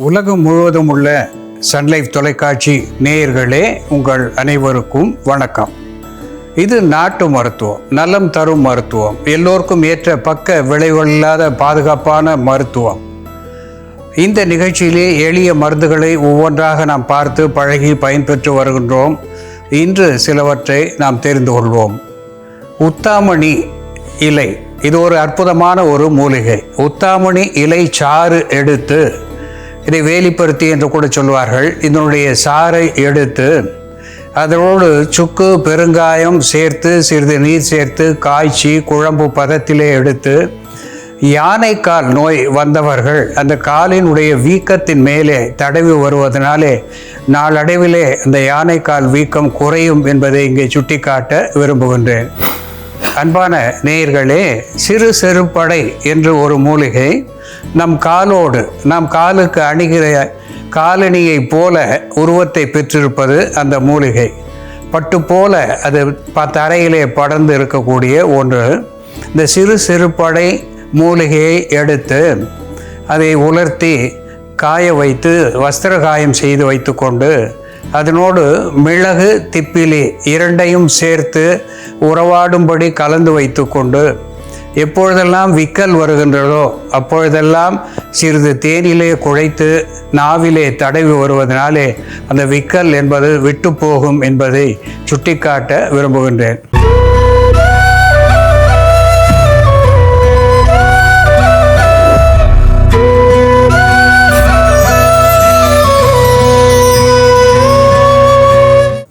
உலகம் முழுவதும் உள்ள சன்லைஃப் தொலைக்காட்சி நேயர்களே உங்கள் அனைவருக்கும் வணக்கம். இது நாட்டு மருத்துவம் நலம் தரும் மருத்துவம் எல்லோருக்கும் ஏற்ற பக்க விளைவில்லாத பாதுகாப்பான மருத்துவம். இந்த நிகழ்ச்சியிலே எளிய மருந்துகளை ஒவ்வொன்றாக நாம் பார்த்து பழகி பயன்பெற்று வருகின்றோம். இன்று சிலவற்றை நாம் தெரிந்து கொள்வோம். உத்தாமணி இலை இது ஒரு அற்புதமான ஒரு மூலிகை. உத்தாமணி இலை சாறு எடுத்து இதை வேலிப்பருத்தி என்று கூட சொல்வார்கள் இதனுடைய சாறை எடுத்து அதனோடு சுக்கு பெருங்காயம் சேர்த்து சிறிது நீர் சேர்த்து காய்ச்சி குழம்பு பதத்திலே எடுத்து யானைக்கால் நோய் வந்தவர்கள் அந்த காலினுடைய வீக்கத்தின் மேலே தடவி வருவதனாலே நாளடைவிலே அந்த யானைக்கால் வீக்கம் குறையும் என்பதை இங்கே சுட்டிக்காட்ட விரும்புகின்றேன். அன்பான நேயர்களே சிறு செருப்படை என்று ஒரு மூலிகை நம் காலோடு நம் காலுக்கு அணுகிற காலணியைப் போல உருவத்தை பெற்றிருப்பது அந்த மூலிகை. பட்டு போல அது ப- தரையிலே படர்ந்து இருக்கக்கூடிய ஒன்று. இந்த சிறு சிறுபடை மூலிகையை எடுத்து அதை உலர்த்தி காய வைத்து வஸ்திர காயம் செய்து வைத்துக்கொண்டு அதனோடு மிளகு திப்பிலி இரண்டையும் சேர்த்து உறவாடும்படி கலந்து வைத்துக்கொண்டு எப்பொழுதெல்லாம் விக்கல் வருகின்றதோ அப்பொழுதெல்லாம் சிறிது தேனிலே குழைத்து நாவிலே தடவி வருவதனாலே அந்த விக்கல் என்பது விட்டு போகும் என்பதை சுட்டிக்காட்ட விரும்புகின்றேன்.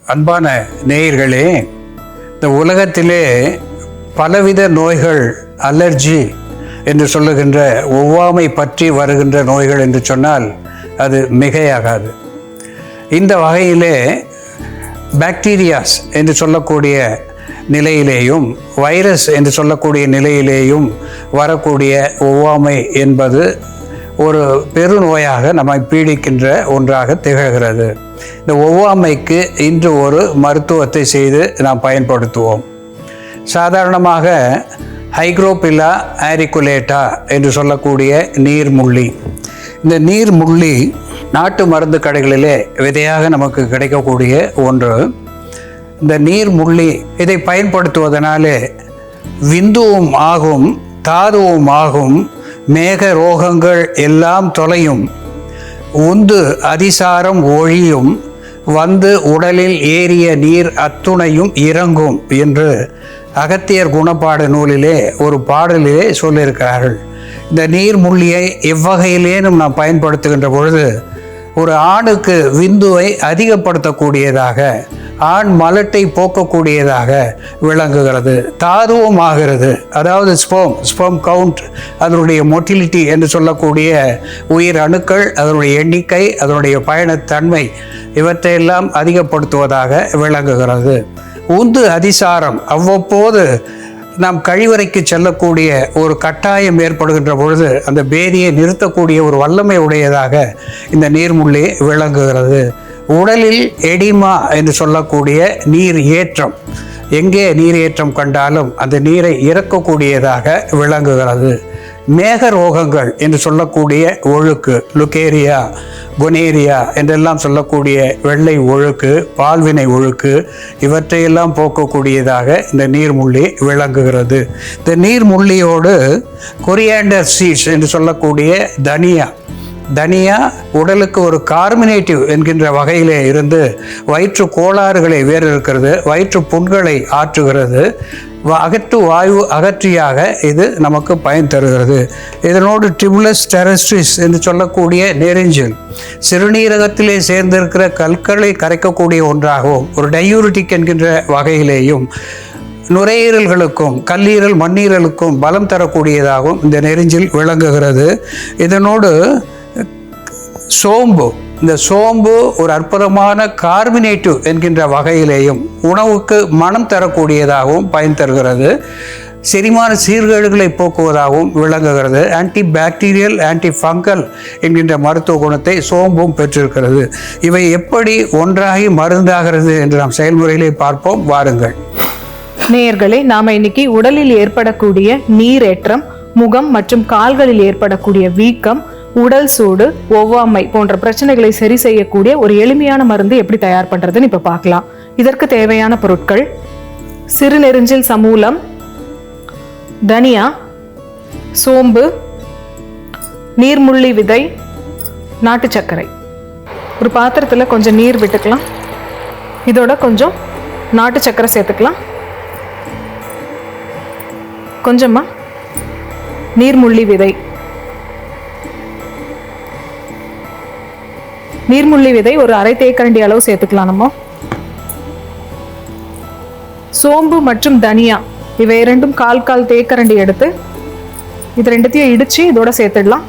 அன்பான நேயர்களே இந்த உலகத்திலே பலவித நோய்கள் அலர்ஜி என்று சொல்லுகின்ற ஒவ்வாமை பற்றி வருகின்ற நோய்கள் என்று சொன்னால் அது மிகையாகாது. இந்த வகையிலே பாக்டீரியாஸ் என்று சொல்லக்கூடிய நிலையிலேயும் வைரஸ் என்று சொல்லக்கூடிய நிலையிலேயும் வரக்கூடிய ஒவ்வாமை என்பது ஒரு பெருநோயாக நம்மை பீடிக்கின்ற ஒன்றாக திகழ்கிறது. இந்த ஒவ்வாமைக்கு இன்று ஒரு மருத்துவத்தை செய்து நாம் பயன்படுத்துவோம். சாதாரணமாக ஹைக்ரோபில்லா ஆரிகுலேட்டா என்று சொல்லக்கூடிய நீர்முள்ளி இந்த நீர்முள்ளி நாட்டு மருந்து கடைகளிலே விதையாக நமக்கு கிடைக்கக்கூடிய ஒன்று. இந்த நீர்முள்ளி இதை பயன்படுத்துவதனாலே விந்துவும் ஆகும் தாதுவும் ஆகும் மேக ரோகங்கள் எல்லாம் தொலையும். உந்து அதிசாரம் ஒழியும். வந்து உடலில் ஏறிய நீர் அத்துணையும் இறங்கும் என்று அகத்தியர் குணப்பாடு நூலிலே ஒரு பாடலிலே சொல்லியிருக்கிறார்கள். இந்த நீர்முள்ளியை எவ்வகையிலேனும் நாம் பயன்படுத்துகின்ற பொழுது ஒரு ஆணுக்கு விந்துவை அதிகப்படுத்தக்கூடியதாக ஆண் மலட்டை போக்கக்கூடியதாக விளங்குகிறது. தாதுவும் ஆகிறது அதாவது ஸ்போம் ஸ்போம் கவுண்ட் அதனுடைய மொட்டிலிட்டி என்று சொல்லக்கூடிய உயிர் அணுக்கள் அதனுடைய எண்ணிக்கை அதனுடைய பயணத்தன்மை இவற்றையெல்லாம் அதிகப்படுத்துவதாக விளங்குகிறது. உந்து அதிசாரம் அவ்வப்போது நாம் கழிவறைக்கு செல்லக்கூடிய ஒரு கட்டாயம் ஏற்படுகின்ற பொழுது அந்த பேதியை நிறுத்தக்கூடிய ஒரு வல்லமை உடையதாக இந்த நீர்முள்ளி விளங்குகிறது. உடலில் எடிமா என்று சொல்லக்கூடிய நீர் ஏற்றம். எங்கே நீர் ஏற்றம் கண்டாலும் அந்த நீரை இறக்கக்கூடியதாக விளங்குகிறது. மேக ரோகங்கள் என்று சொல்லக்கூடிய ஒழுக்கு லுகேரியா குனேரியா என்றெல்லாம் சொல்லக்கூடிய வெள்ளை ஒழுக்கு பால்வினை ஒழுக்கு இவற்றையெல்லாம் போக்கக்கூடியதாக இந்த நீர்முள்ளி விளங்குகிறது. இந்த நீர்முள்ளியோடு கொரியாண்டர் சீட்ஸ் என்று சொல்லக்கூடிய தனியா தனியா உடலுக்கு ஒரு கார்மினேட்டிவ் என்கின்ற வகையிலே இருந்து வயிற்று கோளாறுகளை வேறு இருக்கிறது வயிற்று புண்களை ஆற்றுகிறது வ- அகற்று வாயு அகற்றியாக இது நமக்கு பயன் தருகிறது. இதனோடு டிபுலஸ் டெரஸ்ட்ரிஸ் என்று சொல்லக்கூடிய நெருஞ்சல் சிறுநீரகத்திலே சேர்ந்திருக்கிற கற்களை கரைக்கக்கூடிய ஒன்றாகவும் ஒரு டையூரிட்டிக் என்கின்ற வகையிலேயும் நுரையீரல்களுக்கும் கல்லீரல் மண்ணீரலுக்கும் பலம் தரக்கூடியதாகவும் இந்த நெருஞ்சில் விளங்குகிறது. இதனோடு சோம்பு. இந்த சோம்பு ஒரு அற்புதமான கார்பினேட்டிவ் என்கின்ற வகையிலேயும் உணவுக்கு மனம் தரக்கூடியதாகவும் பயன் தருகிறது செரிமான சீர்கேடுகளை போக்குவதாகவும் விளங்குகிறது. ஆன்டி பாக்டீரியல் ஆன்டி ஃபங்கல் என்கின்ற மருத்துவ குணத்தை சோம்பும் பெற்றிருக்கிறது. இவை எப்படி ஒன்றாகி மருந்தாகிறது என்று நாம் செயல்முறையிலே பார்ப்போம். வாருங்கள். நேயர்களே நாம் இன்னைக்கு உடலில் ஏற்படக்கூடிய நீரேற்றம் முகம் மற்றும் கால்களில் ஏற்படக்கூடிய வீக்கம் உடல் சூடு ஒவ்வாமை போன்ற பிரச்சனைகளை சரி செய்யக்கூடிய ஒரு எளிமையான மருந்து எப்படி தயார் பண்ணுறதுன்னு இப்போ பார்க்கலாம். இதற்கு தேவையான பொருட்கள் சிறுநெருஞ்சில் சமூலம் தனியா சோம்பு நீர்முள்ளி விதை நாட்டு சர்க்கரை. ஒரு பாத்திரத்தில் கொஞ்சம் நீர் விட்டுக்கலாம். இதோட கொஞ்சம் நாட்டு சர்க்கரை சேர்த்துக்கலாம். கொஞ்சமாக நீர்முள்ளி விதை. நீர்முள்ளி விதை ஒரு அரை தேக்கரண்டி அளவு சேர்த்துக்கலாம் நம்ம. சோம்பு மற்றும் தனியா இவை இரண்டும் கால் கால் தேக்கரண்டி எடுத்து இது ரெண்டுத்தையும் இடிச்சு இதோட சேர்த்துடலாம்.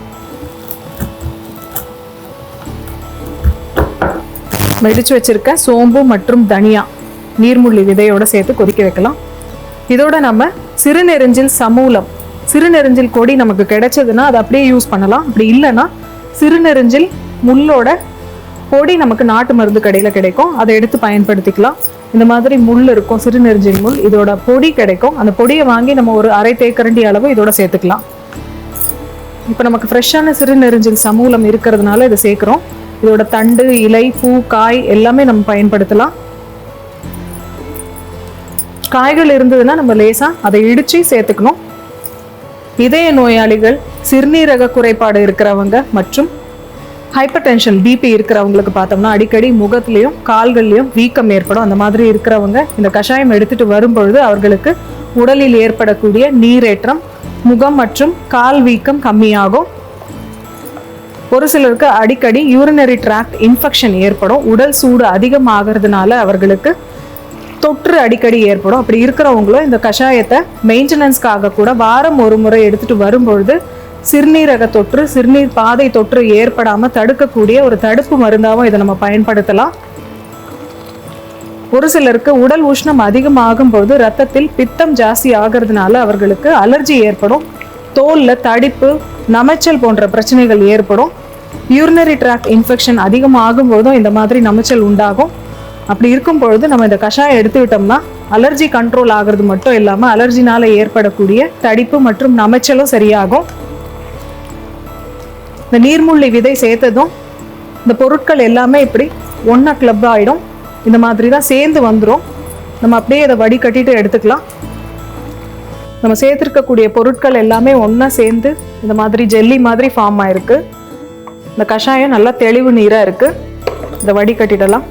வெடிச்சு வச்சிருக்க சோம்பு மற்றும் தனியா நீர்முள்ளி விதையோட சேர்த்து கொதிக்க வைக்கலாம். இதோட நம்ம சிறுநெருஞ்சில் சமூலம் சிறுநெருஞ்சில் கொடி நமக்கு கிடைச்சதுன்னா அதை அப்படியே யூஸ் பண்ணலாம். அப்படி இல்லைன்னா சிறுநெருஞ்சில் முள்ளோட பொடி நமக்கு நாட்டு மருந்து கடையில் கிடைக்கும். அதை எடுத்து பயன்படுத்திக்கலாம். இந்த மாதிரி முள் இருக்கும் சிறுநெருஞ்சில் முள் இதோட பொடி கிடைக்கும். அந்த பொடியை வாங்கி நம்ம ஒரு அரை தேக்கரண்டி அளவு இதோட சேர்த்துக்கலாம். இப்போ நமக்கு ஃப்ரெஷ்ஷான சிறுநெருஞ்சில் சமூலம் இருக்கிறதுனால இதை சேர்க்குறோம். இதோட தண்டு இலை பூ காய் எல்லாமே நம்ம பயன்படுத்தலாம். காய்கள் இருந்ததுன்னா நம்ம லேசாக அதை இடித்து சேர்த்துக்கணும். இதய நோயாளிகள் சிறுநீரக குறைபாடு இருக்கிறவங்க மற்றும் ஹைப்பர் டென்ஷன் பிபி இருக்கிறவங்களுக்கு பார்த்தோம்னா அடிக்கடி முகத்துலேயும் கால்கள்லையும் வீக்கம் ஏற்படும். அந்த மாதிரி இருக்கிறவங்க இந்த கஷாயம் எடுத்துட்டு வரும்பொழுது அவர்களுக்கு உடலில் ஏற்படக்கூடிய நீரேற்றம் முகம் மற்றும் கால் வீக்கம் கம்மியாகும். ஒரு சிலருக்கு அடிக்கடி யூரினரி ட்ராக்ட் இன்ஃபெக்ஷன் ஏற்படும். உடல் சூடு அதிகமாகிறதுனால அவர்களுக்கு தொற்று அடிக்கடி ஏற்படும். அப்படி இருக்கிறவங்களும் இந்த கஷாயத்தை மெயின்டெனன்ஸ்க்காக கூட வாரம் ஒரு முறை எடுத்துட்டு வரும்பொழுது சிறுநீரக தொற்று சிறுநீர் பாதை தொற்று ஏற்படாம தடுக்கக்கூடிய ஒரு தடுப்பு மருந்தாகவும் இதை நம்ம பயன்படுத்தலாம். ஒரு சிலருக்கு உடல் உஷ்ணம் அதிகமாகும் போது ரத்தத்தில் பித்தம் ஜாஸ்தி ஆகிறதுனால அவர்களுக்கு அலர்ஜி ஏற்படும். தோல்ல தடிப்பு நமைச்சல் போன்ற பிரச்சனைகள் ஏற்படும். யூரினரி ட்ராக் இன்ஃபெக்ஷன் அதிகமாகும் போதும் இந்த மாதிரி நமைச்சல் உண்டாகும். அப்படி இருக்கும் பொழுது நம்ம இந்த கஷாயம் எடுத்துக்கிட்டோம்னா அலர்ஜி கண்ட்ரோல் ஆகிறது மட்டும் இல்லாமல் அலர்ஜினால ஏற்படக்கூடிய தடிப்பு மற்றும் நமைச்சலும் சரியாகும். இந்த நீர்முள்ளி விதை சேர்த்ததும் இந்த பொருட்கள் எல்லாமே இப்படி ஒன்றா கிளப் ஆகிடும் இந்த மாதிரி தான் சேர்ந்து வந்துடும் நம்ம அப்படியே இதை வடிகட்டிட்டு எடுத்துக்கலாம். நம்ம சேர்த்துருக்கக்கூடிய பொருட்கள் எல்லாமே ஒன்றா சேர்ந்து இந்த மாதிரி ஜெல்லி மாதிரி ஃபார்ம் ஆயிருக்கு. இந்த கஷாயம் நல்லா தெளிவு நீராக இருக்குது இதை வடிகட்டிடலாம்.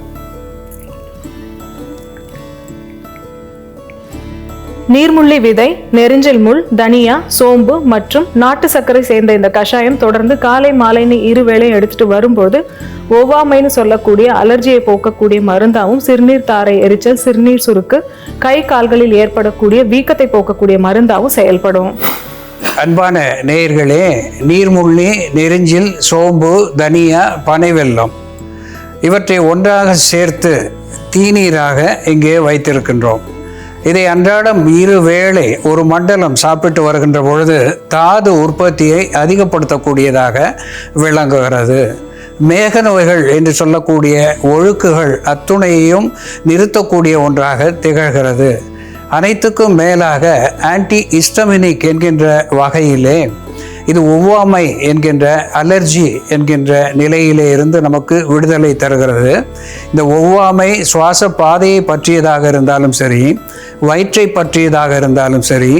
நீர்முள்ளி விதை நெரிஞ்சல் முள் தனியா சோம்பு மற்றும் நாட்டு சர்க்கரை சேர்ந்த இந்த கஷாயம் தொடர்ந்து காலை மாலைன்னு இரு வேளையும் எடுத்துட்டு வரும்போது ஒவ்வாமைன்னு சொல்லக்கூடிய அலர்ஜியை போக்கக்கூடிய மருந்தாகவும் சிறுநீர் தாரை எரிச்சல் சிறுநீர் சுருக்கு கை கால்களில் ஏற்படக்கூடிய வீக்கத்தை போக்கக்கூடிய மருந்தாகவும் செயல்படும். அன்பான நேயர்களே நீர்முள்ளி நெரிஞ்சில் சோம்பு தனியா பனைவெல்லம் இவற்றை ஒன்றாக சேர்த்து தீநீராக இங்கே வைத்திருக்கின்றோம். இதை அன்றாடம் இருவேளை ஒரு மண்டலம் சாப்பிட்டு வருகின்ற பொழுது தாது உற்பத்தியை அதிகப்படுத்தக்கூடியதாக விளங்குகிறது. மேக நோய்கள் என்று சொல்லக்கூடிய ஒழுக்குகள் அத்துணையையும் நிறுத்தக்கூடிய ஒன்றாக திகழ்கிறது. அனைத்துக்கும் மேலாக ஆன்டி இஸ்டமினிக் என்கின்ற வகையிலே இது ஒவ்வாமை என்கின்ற அலர்ஜி என்கின்ற நிலையிலே இருந்து நமக்கு விடுதலை தருகிறது. இந்த ஒவ்வாமை சுவாச பாதையை பற்றியதாக இருந்தாலும் சரி வயிற்றை பற்றியதாக இருந்தாலும் சரி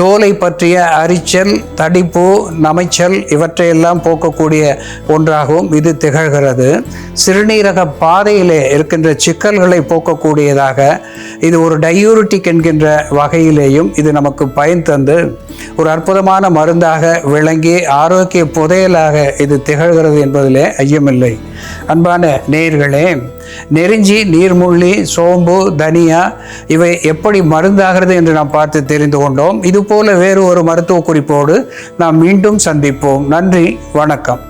தோலை பற்றிய அரிச்சல் தடிப்பு நமைச்சல் இவற்றையெல்லாம் போக்கக்கூடிய ஒன்றாகவும் இது திகழ்கிறது. சிறுநீரக பாதையிலே இருக்கின்ற சிக்கல்களை போக்கக்கூடியதாக இது ஒரு டையூரிட்டிக் என்கின்ற வகையிலேயும் இது நமக்கு பயன் தந்து ஒரு அற்புதமான மருந்தாக விளங்கி ஆரோக்கிய புதையலாக இது திகழ்கிறது என்பதிலே ஐயமில்லை. அன்பான நேர்களே நெருஞ்சி நீர்முள்ளி சோம்பு தனியா இவை எப்படி மருந்தாகிறது என்று நாம் பார்த்து தெரிந்து கொண்டோம். இதுபோல வேறு ஒரு மருத்துவ குறிப்போடு நாம் மீண்டும் சந்திப்போம். நன்றி வணக்கம்.